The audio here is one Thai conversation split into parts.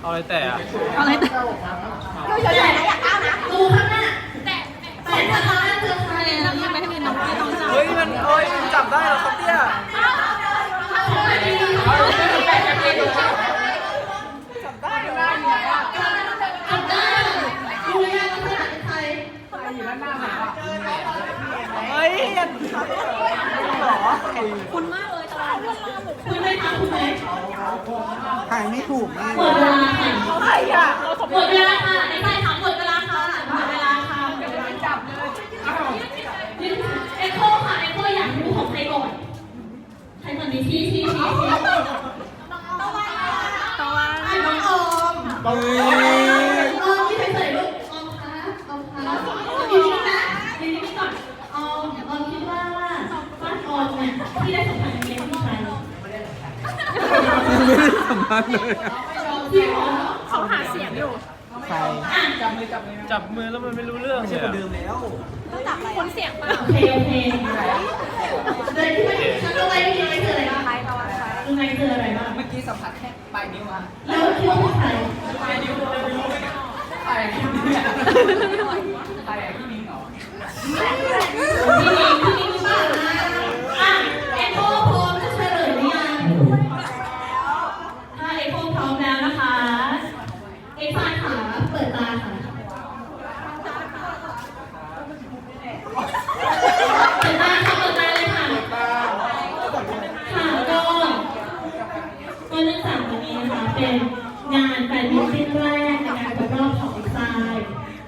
เอาอะไรแต่อะอะไรแต่ดูข้างหน้าแต่แต่ข้างหน้าเจอใครเรายังไม่ให้มีน้องไม่ต้องจับเฮ้ยมันเอ้ยมันจับได้เหรอครับเนี่ยทำได้ดูยังว่าขนาดเป็นใครเฮ้ยยันชัดเหรอ คุณมากเลยตลาด คุณไม่ทำคุณไหมถ่ายไม่ถูกมากหมดเวลาค่ะใครอะหมดเวลาค่ะไอ้ใครถามหมดเวลาค่ะหมดเวลาค่ะจับเลยเอ็โคค่ะเอ็โคอยากรู้ของใครก่อนใครก่อนดีชี้ชี้ชี้ชี้ตะวันอะน้องออม เฮ้ย ออมที่ใครเสยลูกออมคะออมคะอยู่นี่นะอยู่นี่ก่อนออมออมคิดว่าบ้า นออมเนี่ยที่ได้สัมผัสเมียที่ใครไม่ได้สัมภาษณ์เลยอะจริงเหรอเขาหาเสียงอยู่ใครอะจับมือแล้วมันไม่รู้เรื่องเลยอะคนเสียงมาโอเคโอเคเลยที่ไม่ฉันรู้ไหมที่ไม่คืออะไรบ้างรู้ไหมคืออะไรบ้างเมื่อกี้สัมผัสแค่ปลายนิ้วอะแล้วคิดว่าเป็นใครปลายนิ้วเลยไม่รู้ไม่ก็ปลายนิ้วเนี่ยปลายที่นิ้วเหรอ พี่นิงพี่นิงหรือเปล่านะอะเอ็โคพร้อมจะเฉลยหรือยังถ้าเอ็โคพร้อมแล้วนะคะ เอ็กซ์ฟานขาเปิดตาค่ะเปิดตาค่ะเปิดตาเลยค่ะ ค่ะก็ก็เนื่องจากวันนี้นะคะเป็นงานแฟนมิตติ้งแรกในงานครบรอบของเอ็กซาย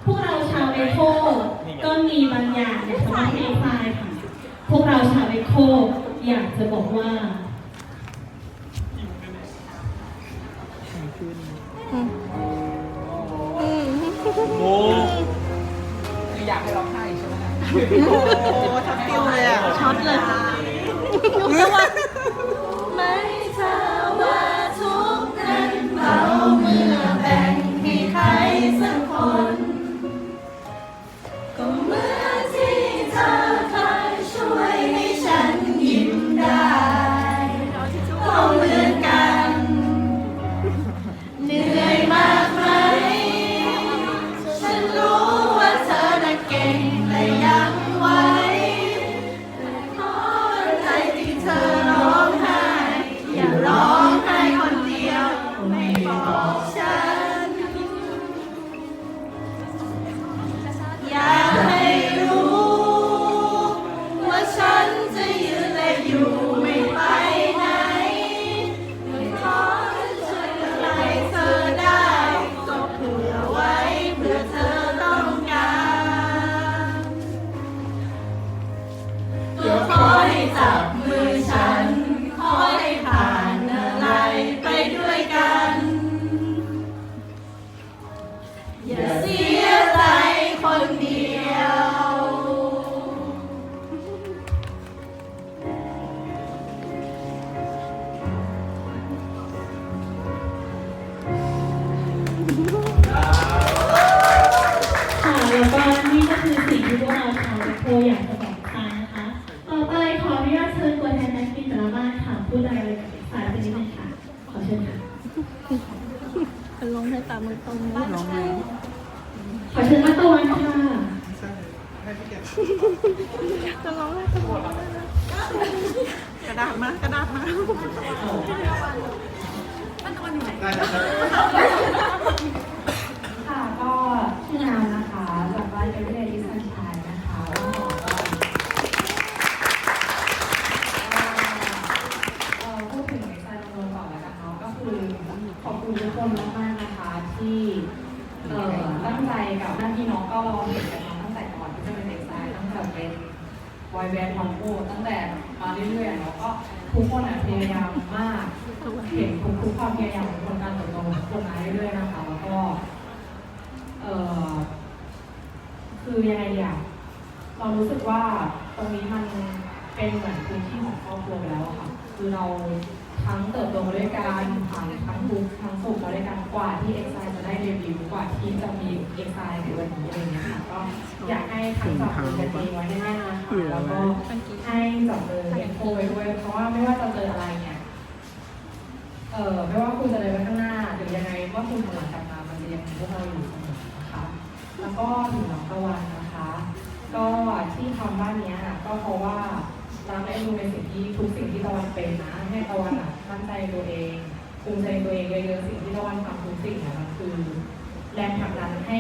พวกเราชาวเอโคก็มีบางอย่างอยากจะมาให้เอ็กซายค่ะ พวกเราชาวเอโค อยากจะบอกว่าโอ้คืออยากให้ร้องไห้ใช่ไหมโอ้ทับติวเลยอะช็อตเลยตะวันไน ดาษมากระดาษมาขั้นตอนอยู่ไหนค่ะก็ชื่อนามนะคะจากบ้านเอเวอเรสต์สันชายนะคะต้องบอกว่าเอ่อพูดถึงในใจลงก่อนแล้วกันเนาะก็คือขอบคุณทุกคนมากๆนะคะที่ตั้งใจกับหน้าที่น้องก็รอเห็นกันมาตั้งแต่ก่อนที่จะเป็นเด็กชายตั้งแต่เป็นวายแบนด์ของโูตั้งแต่ มาเรื่อยๆเนาะก็ทุกคนพยายามมาก เห็นทุกๆความพยายามของคนการเติบโตของคนมาเรื่อยๆนะคะแล้วก็เออคือยังไงอย่างเรารู้สึกว่าตรงนี้มันเป็นเหมือนพื้นที่ของครอบครัวไปแล้วค่ะ คือเรา ทั้งเติบโตมาด้วยกันผ่านทั้งทุกข์ทั้งสุขมาด้วยกันกว่าที่เอ็กไซจะได้เดบิวต์กว่าที่จะมีเอ็กไซในวันนี้อะไรเงี้ยค่ะก็อยากให้ทั้งจับมือกันเองไว้แน่ๆนะคะแล้วก็ให้จับมือเอ็นโคไว้ด้วยเพราะว่าไม่ว่าจะเจออะไรเนี่ยเอ่อไม่ว่าคุณจะเดินไปข้างหน้าหรือยังไงเมื่อคุณหันหลังกลับมามันจะยังมีพวกเราอยู่เสมอนะคะแล้วก็ถึงน้องตะวันนะคะ ก็ที่ทำบ้านเนี้ยก็เพราะว่า เราได้ดูในสิ่งที่ทุกสิ่งที่ตะวันเป็นนะ ให้ตะวันอะมั่นใจตัวเองภูมิใจตัวเองเยอะๆสิ่งที่ตะวันทำทุกสิ่งเนี่ยมันคือ แรงผลักดันให้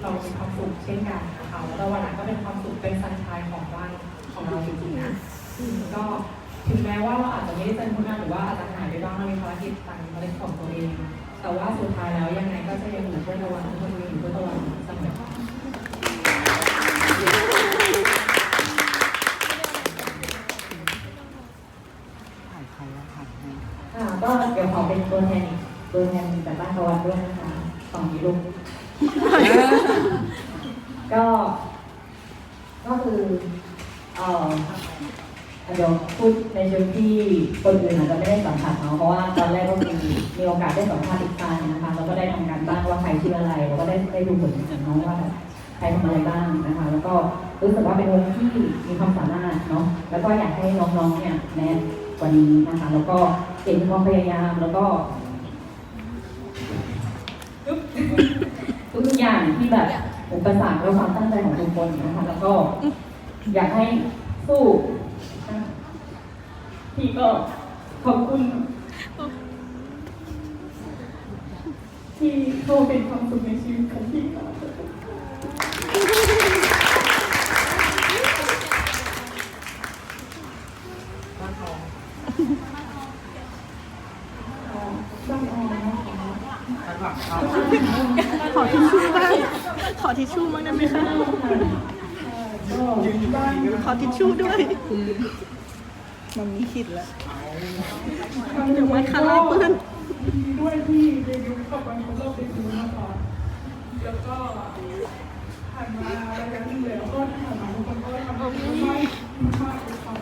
เรามีความสุขเช่นกันนะคะแล้วตะวันอะก็เป็นความสุขเป็นสันชายของบ้านของเราจริงๆนะก็ถึงแม้ว่าเราอาจจะไม่ได้เจอคนงานหรือว่าอาจจะหายไปบ้างเรามีภารกิจต่างภารกิจของตัวเอง แต่ว่าสุดท้ายแล้วยังไงก็จะยังอยู่เพื่อตะวันทุกคนยังอยู่เพื่อตะวันเสมอ ถ่ายใครอะถ่ายให้ ค่ะก็เดี๋ยวขอเป็นตัวแทนอีกตัวแทนจากบ้านตะวันด้วยนะคะสองนี้ลูก ก็ ก็คือเอ่อเดี๋ยวพูดในเชิงที่คนอื่นอาจจะไม่ได้สัมผัสเนาะเพราะว่าตอนแรกก็มีมีโอกาสได้สัมภาษณ์อีกครั้งนะคะแล้วก็ได้ทำการบ้างว่าใครชื่ออะไรแล้วก็ได้ได้ดูผลของน้องว่าใครทำอะไรบ้างนะคะ แล้วก็รู้สึกว่าเป็นวงที่มีความสามารถเนาะแล้วก็อยากให้น้องๆเนี่ยแน่ กว่านี้นะคะแล้วก็เก่งความพยายามแล้วก็ทุกอย่างที่แบบอุปสรรคและความตั้งใจของทุกคนนะคะ แล้วก็อยากให้สู้พี่ก็ขอบคุณ ที่เขาเป็นความสุขในชีวิตของพี่ค่ะ ทิชชู่ด้วย มันมีขิดแล้วเดี๋ยวมันคันไล่เปื้อนด้วยที่เดบิวต์กับวันครบรอบเดบิวต์นะคะแล้วก็ผ่านมาระยะหนึงแล้วก็ที่ผ่านมาทุกคนก็ทำให้ดีมากมากเลยค่ะ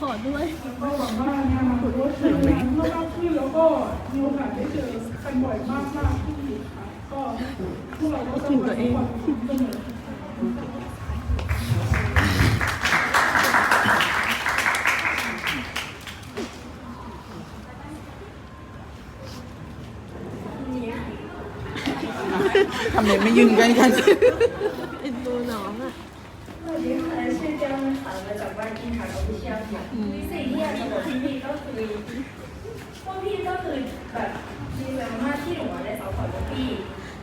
ขอด้วยแล้วก็หวังว่าในอนาคตก็จะมีงานเพิ่มมากขึ้นแล้วก็มีโอกาสได้เจอกันบ่อยมากมากขึ้นอีกค่ะก็พวกเราก็จะคอยให้ความสุขเสม ทำไมไม่ยืนใกล้กันเอ็นดูน้องอะสวัสดีค่ะชื่อแก้วนะคะมาจากบ้านกินขาออฟฟิเชียลค่ะสิ่งที่อยากจะบอกพี่ๆก็คือพวกพี่ก็คือแบบดีใจมากที่หนูได้สอบพอร์ตพวกพี่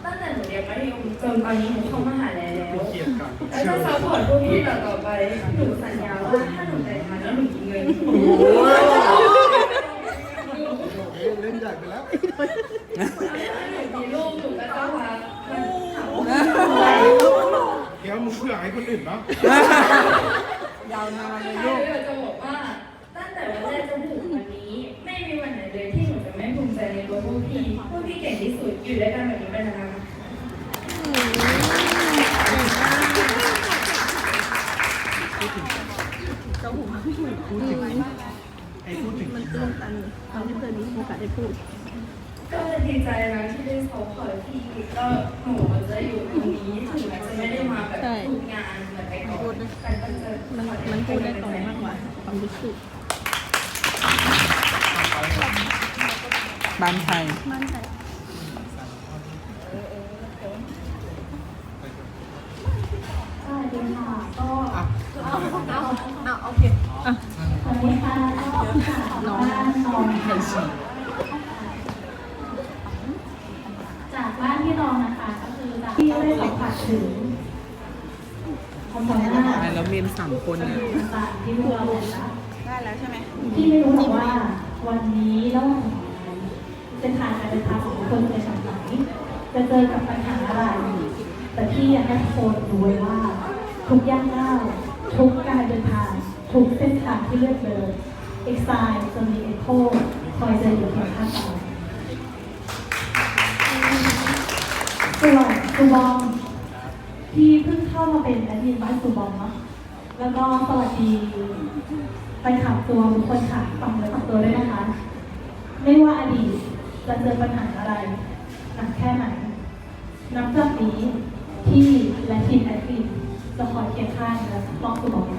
ตั้งแต่หนูเรียนมัธยมจนตอนนี้หนูเข้ามหาลัยแล้วเกลียดกันแล้วจะซัพพอร์ตพวกพี่ต่อไปหนูสัญญาว่าถ้าหนูใจทันแล้วหนูมีเงิน เล่นใหญ่ไปแล้ว หนูมีลูกหนูก็จะพามันหา เดี๋ยวมึงเผื่ อให้คนอื่นเนาะยาวนานเลยลูลูกกจะบอกว่าตั้งแต่วันแรกจนถึงวันนี้ ไม่มีวันไหนเลยที่หนูจะไม่ภูมิใจในตัวพวกพี่พวกพี่เก่งที่สุดอยู่ด้วยกันแบบนี้ไปนานๆให้พูดถึงมันตื้นตันตอนที่เคยมีโอกาสได้พูด ก็ดีใจนะที่ได้สอบขอพี่ก็หนูจะอยู่ตรงนี้ถึงแม้จะไม่ได้มาแบบใช่ทุกงานเหมือนไปก่อนแต่ก็จะมันมันพูดได้ตรงมากกว่าความรู้สึกบ้านไทยมั่นใจสวัสดีค่ะก็อะสวัสดีค่ะก็จากบ้านนอนค่ะจากบ้านที่นอนนะคะ ก็คือจากที่ได้สัมผัส ถึงความสามารถแล้วเมนสามคนเนี่ยต่างๆที่พวกเราได้รับได้แล้วใช่ไหมพี่ไม่รู้หรอกว่า วันนี้ระหว่างเส้นทางการเดินทางของทุกคนจะทางไหนจะเจอกับปัญหาอะไร แต่พี่อยากให้ทุกคนรู้ไว้ว่า ทุกย่างก้าวทุกการเดินทางทุกเส้นทางที่เลือกเดินเอ็กซายจะมีเอ็โคคอยจะอยู่เคียงข้างเราส่วนซูบอมที่ เข้ามาเป็นแอดมินบ้านซูบอมเนาะแล้วก็สวัสดีไปขับตัวบุคคลขับฟังเลยขับตัวด้วยนะคะ ไม่ว่าอดีตจะเจอปัญหาอะไรหนักแค่ไหน นับจากนี้ที่และทีมแอดมินจะคอยเคียงข้างและปกป้องตัวเอง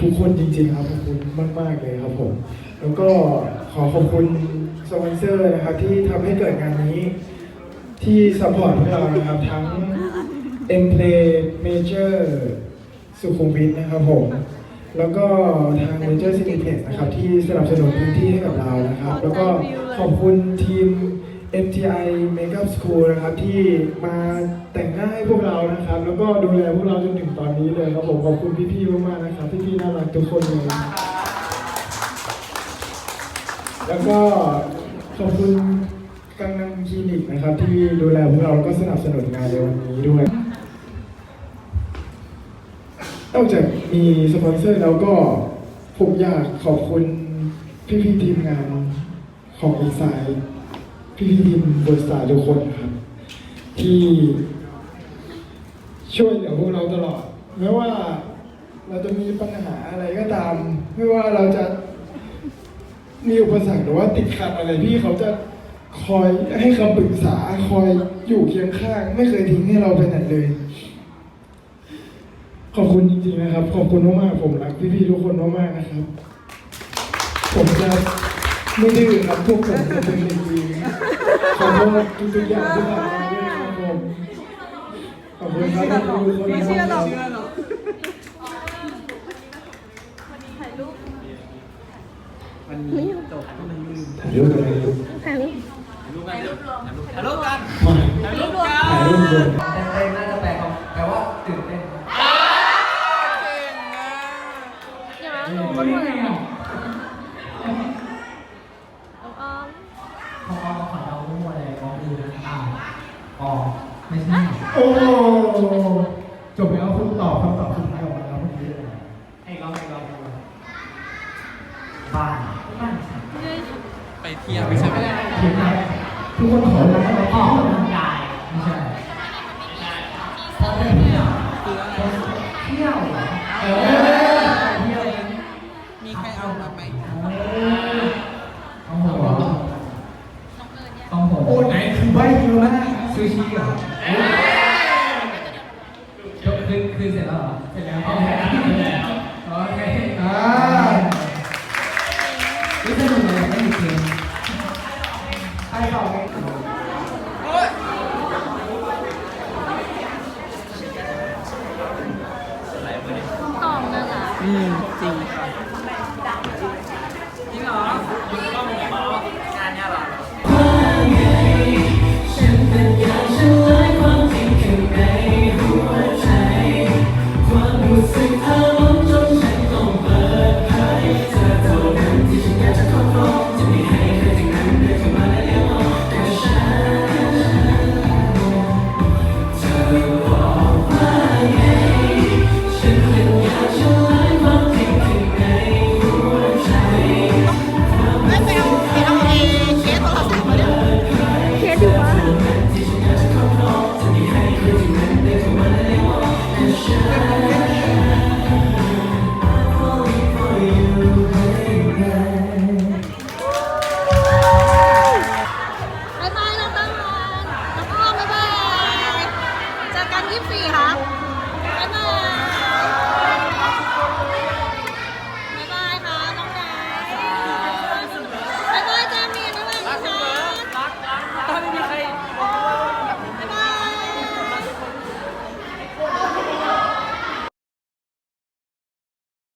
ทุกคนจริงๆครับขอบคุณมากๆเลยครับผม แล้วก็ขอขอบคุณสปอนเซอร์นะครับที่ทำให้เกิดงานนี้ ที่ซัพพอร์ตพวกเรานะครับทั้ง M Play Major สุขุมวิทนะครับผม แล้วก็ทาง Major Cineplex นะครับที่สนับสนุนพื้นที่ให้กับเรานะครับ แล้วก็ขอบคุณทีม MTI Makeup School นะครับ ที่มาแต่งหน้าให้พวกเรานะครับ แล้วก็ดูแลพวกเราจนถึงตอนนี้เลยครับผมขอบคุณพี่ๆมากๆนะครับพี่ๆน่ารักทุกคนเลยแล้วก็ขอบคุณกังนัมคลินิกนะครับ ที่ดูแลพวกเราแล้วก็สนับสนุนงานในวันนี้ด้วยนอกจากมีสปอนเซอร์แล้วก็ผมอยากขอบคุณพี่ๆทีมงานของอีสาย พี่ทีมบริษัททุกคนครับ ที่ช่วยเหลือพวกเราตลอด ไม่ว่าเราจะมีปัญหาอะไรก็ตาม ไม่ว่าเราจะมีอุปสรรคหรือว่าติดขัดอะไรพี่เขาจะคอยให้คำปรึกษาคอยอยู่เคียงข้าง ไม่เคยทิ้งให้เราไปไหนเลย ขอบคุณจริงๆนะครับ ขอบคุณมากๆผมรักพี่ๆทุกคนมากๆนะครับ ผมจะไม่ดื้อครับพวกผมจะเป็นเด็กดี ขอโทษทุกๆอย่างที่ผ่านมาด้วยนะครับผมขอบคุณครับทุกคนไม่เชื่อหรอกมันมีจบมันมีถ่ายรูปกันเลยลูกถ่ายรูปถ่ายรูปกันถ่ายรูปกันถ่ายรูปกันถ่ายรูปกัน เต้นน่าจะแปลความแปลว่าตื่นเต้น ของเราของเราทั้งหมดเลยของอื่นนะอ่าอ๋อไม่ใช่ โอ้จบแล้วคุณตอบคำตอบสุดท้ายออกมาแล้วเมื่อกี้เลย ไอ้เราไอ้เราบ้านบ้านฉันไปเที่ยวไม่ใช่ไหมเห็นไหมทุกคนขอร้องเราอ๋อเที่ยวกำลันะงกาย ไม่ใช่